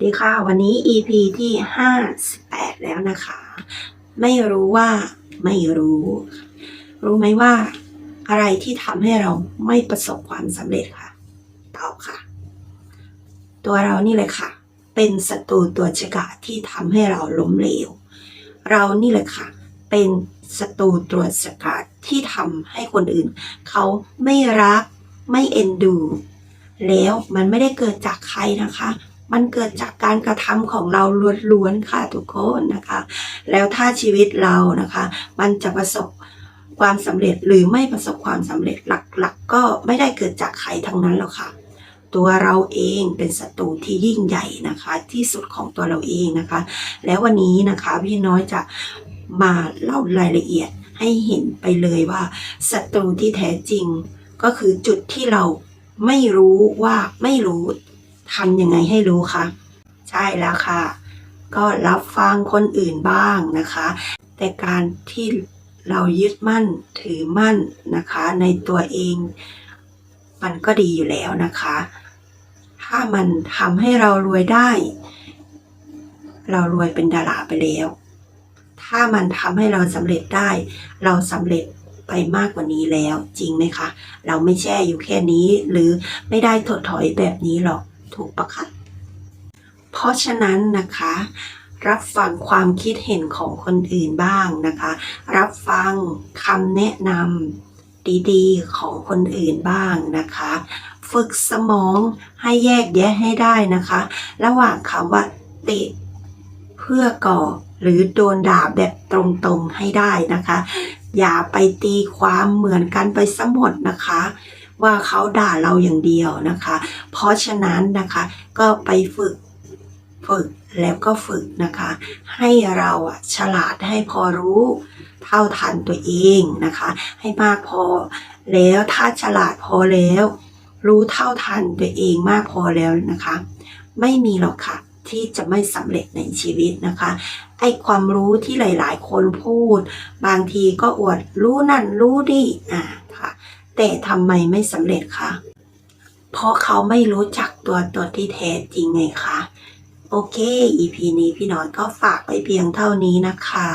ดีค่ะ วันนี้ EP ที่ 58 แล้วนะคะ ไม่รู้ว่าไม่รู้ รู้ไหมว่า อะไรที่ทำให้เราไม่ประสบความสำเร็จค่ะ ตอบค่ะ ตัวเรานี่เลยค่ะ เป็นศัตรูตัวฉกาจที่ทำให้เราล้มเหลว เรานี่เลยค่ะ เป็นศัตรูตัวฉกาจที่ทำให้คนอื่น เขาไม่รักไม่เอ็นดู แล้วมันไม่ได้เกิดจากใครนะคะ มันเกิดจากการกระทำของเราล้วนๆค่ะทุกคนนะคะ แล้วถ้าชีวิตเรานะคะ มันจะประสบความสำเร็จหรือไม่ประสบความสำเร็จหลักๆก็ไม่ได้เกิดจากใครทั้งนั้นหรอกค่ะ ตัวเราเองเป็นศัตรูที่ยิ่งใหญ่นะคะ ที่สุดของตัวเราเองนะคะ แล้ววันนี้นะคะพี่น้อยจะมาเล่ารายละเอียดให้เห็นไปเลยว่าศัตรูที่แท้จริงก็คือจุดที่เราไม่รู้ว่าไม่รู้ ทำยังไงให้รู้คะใช่แล้วค่ะ ก็รับฟังคนอื่นบ้างนะคะ แต่การที่เรายึดมั่นถือมั่นนะคะ ในตัวเอง มันก็ดีอยู่แล้วนะคะ ถ้ามันทำให้เรารวยได้ เรารวยเป็นดาราไปแล้ว ถ้ามันทำให้เราสำเร็จได้ เราสำเร็จไปมากกว่านี้แล้วจริงไหมคะ เราไม่แช่อยู่แค่นี้ หรือไม่ได้ถดถอยแบบนี้หรอก ถูกปะคะ เพราะฉะนั้นนะคะ รับฟังความคิดเห็นของคนอื่นบ้างนะคะ รับฟังคำแนะนำดีๆของคนอื่นบ้างนะคะ ฝึกสมองให้แยกแยะให้ได้นะคะ ระหว่างคำว่าติเพื่อก่อหรือโดนด่าแบบตรงๆให้ได้นะคะ อย่าไปตีความเหมือนกันไปสมดนะคะ ว่าเขาด่าเราอย่างเดียวนะคะ เพราะฉะนั้นนะคะก็ไปฝึกฝึกแล้วก็ฝึกนะคะ ให้เราอะฉลาดให้พอรู้เท่าทันตัวเองนะคะ ให้มากพอแล้วถ้าฉลาดพอแล้ว รู้เท่าทันตัวเองมากพอแล้วนะคะ ไม่มีหรอกค่ะที่จะไม่สำเร็จในชีวิตนะคะ ไอ้ความรู้ที่หลาย ๆ คนพูด บางทีก็อวดรู้นั่นรู้นี่อ่าค่ะ แต่ทำไมไม่สำเร็จคะเพราะเขาไม่รู้จักตัวตนที่แท้จริงไงคะโอเค EP นี้พี่นอนก็ฝากไปเพียงเท่านี้นะคะ